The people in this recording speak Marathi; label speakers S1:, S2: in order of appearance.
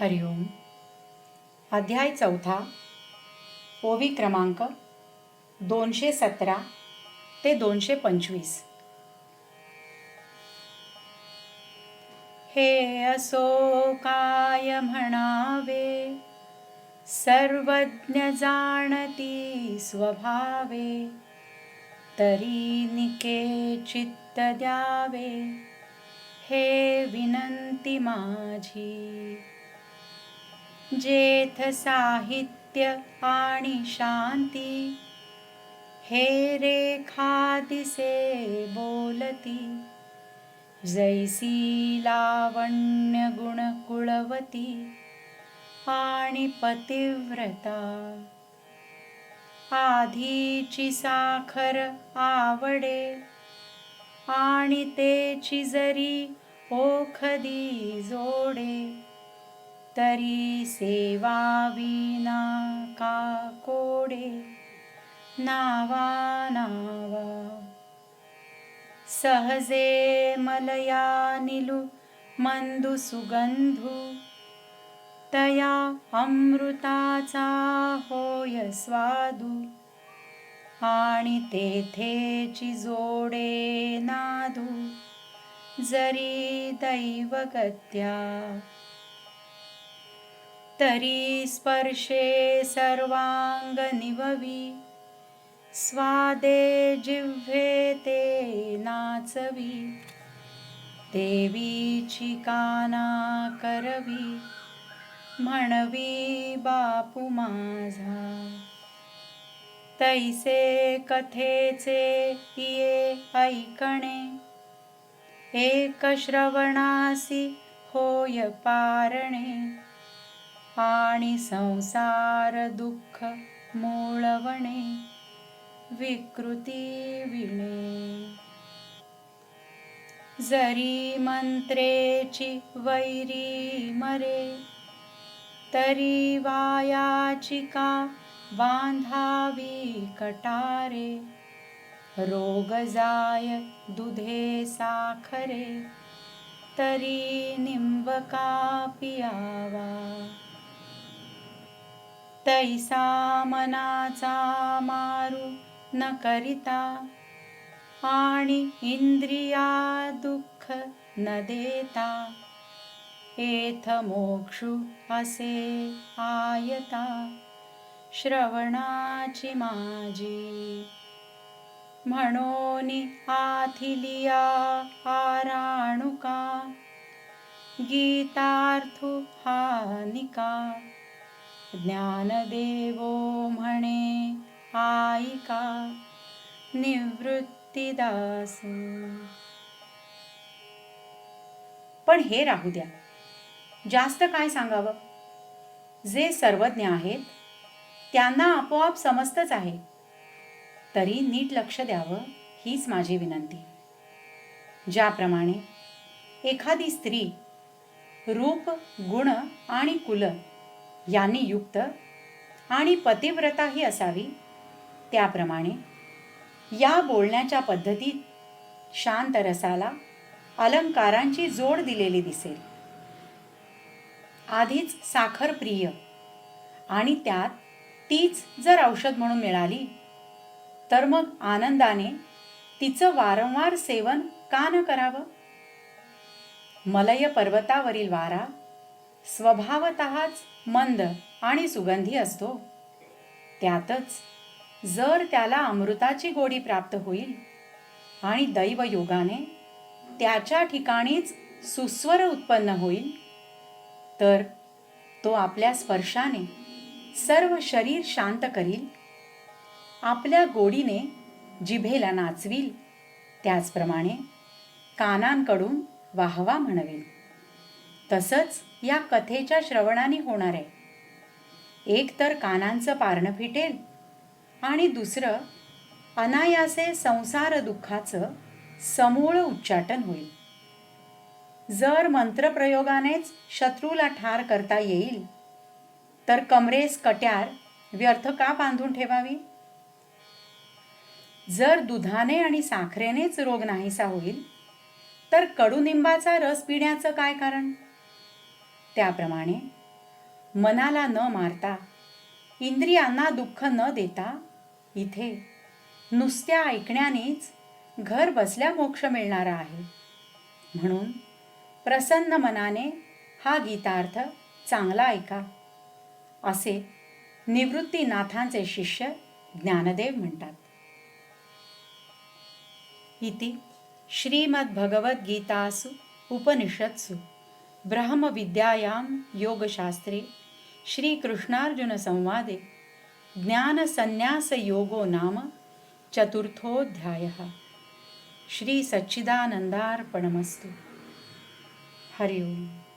S1: हरिओम अध्याय चौथा ओवी क्रमांक दोनशे सतरा ते दोनशे पंचवीस. हे असो काय म्हणावे? सर्वज्ञ जाणती स्वभावे. तरी निके चित्त द्यावे. हे विनंती माझी. जेथ साहित्य आणि शांती हे रेखा दिसे बोलती. जैसी लावण्य गुण कुळवती आणि पतिव्रता. आधीची साखर आवडे आणि तेची जरी ओखदी जोडे. तरी सेवा विना का कोडे? नावा नावा. सहजे मलया निलु मंदू सुगंधू. तया अमृताचा होय स्वादू. आणि तेथेची जोडे नादू. जरी दैवगत्या तरी स्पर्शे सर्वांग निववी स्वादे जिव्हे ते नाचवी. देवीची काना करवी. म्हणवी बापू माझा तैसे कथेचे ये ऐकणे. एक श्रवणासी होय पारणे. आणि संसार दुःख मूळवणे विकृती विणे. जरी मंत्रेची वैरी मरे तरी वायाची का बांधावी कटारे? रोग जाय दुधे साखरे तरी निंबका पियावा? तैसा मनाचा मारू न करिता। आणि इंद्रिया दुःख न देता। एथ मोक्षु असे आयता। श्रवणाची माझी। म्हणून आथिलिया आराणुका। गीतार्थु हानिका। ज्ञानदेवो म्हणे आईका निवृत्तीदास पण हे राहू द्या जास्त काय सांगावं? जे सर्वज्ञ आहेत त्यांना आपोआप समजतच आहे. तरी नीट लक्ष द्यावं हीच माझी विनंती. ज्याप्रमाणे एखादी स्त्री रूप गुण आणि कुल यांनी युक्त आणि पतिव्रताही असावी. त्याप्रमाणे या बोलण्याच्या पद्धतीत शांत रसाला अलंकारांची जोड दिलेली दिसेल. आधीच साखर प्रिय आणि त्यात तीच जर औषध म्हणून मिळाली तर मग आनंदाने तिचं वारंवार सेवन का न करावं? मलय पर्वतावरील वारा स्वभावतःच मंद आणि सुगंधी असतो. त्यातच जर त्याला अमृताची गोडी प्राप्त होईल आणि दैवयोगाने त्याच्या ठिकाणीच सुस्वर उत्पन्न होईल तर तो आपल्या स्पर्शाने सर्व शरीर शांत करील आपल्या गोडीने जिभेला नाचवील त्याचप्रमाणे कानांकडून वाहवा म्हणवेल. तसंच या कथेच्या श्रवणाने होणार आहे. एक तर कानांचं पारणं फिटेल आणि दुसरं अनायासे संसार दुःखाचं समूळ उच्चाटन होईल. जर मंत्रप्रयोगानेच शत्रूला ठार करता येईल तर कमरेस कट्यार व्यर्थ का बांधून ठेवावी? जर दुधाने आणि साखरेनेच रोग नाहीसा होईल तर कडुनिंबाचा रस पिण्याचं काय कारण? त्याप्रमाणे मनाला न मारता इंद्रियांना दुःख न देता इथे नुसत्या ऐकण्यानेच घर बसल्या मोक्ष मिळणारा आहे. म्हणून प्रसन्न मनाने हा गीतार्थ चांगला ऐका असे निवृत्तीनाथांचे शिष्य ज्ञानदेव म्हणतात. इति श्रीमद्भगवद्गीतासु उपनिषत्सु. ब्रह्मविद्यायां योगशास्त्रे श्रीकृष्णार्जुनसंवादे ज्ञानसन्न्यासयोगो नाम चतुर्थोऽध्यायः। श्रीसच्चिदानन्दार्पणमस्तु हरि ओम्।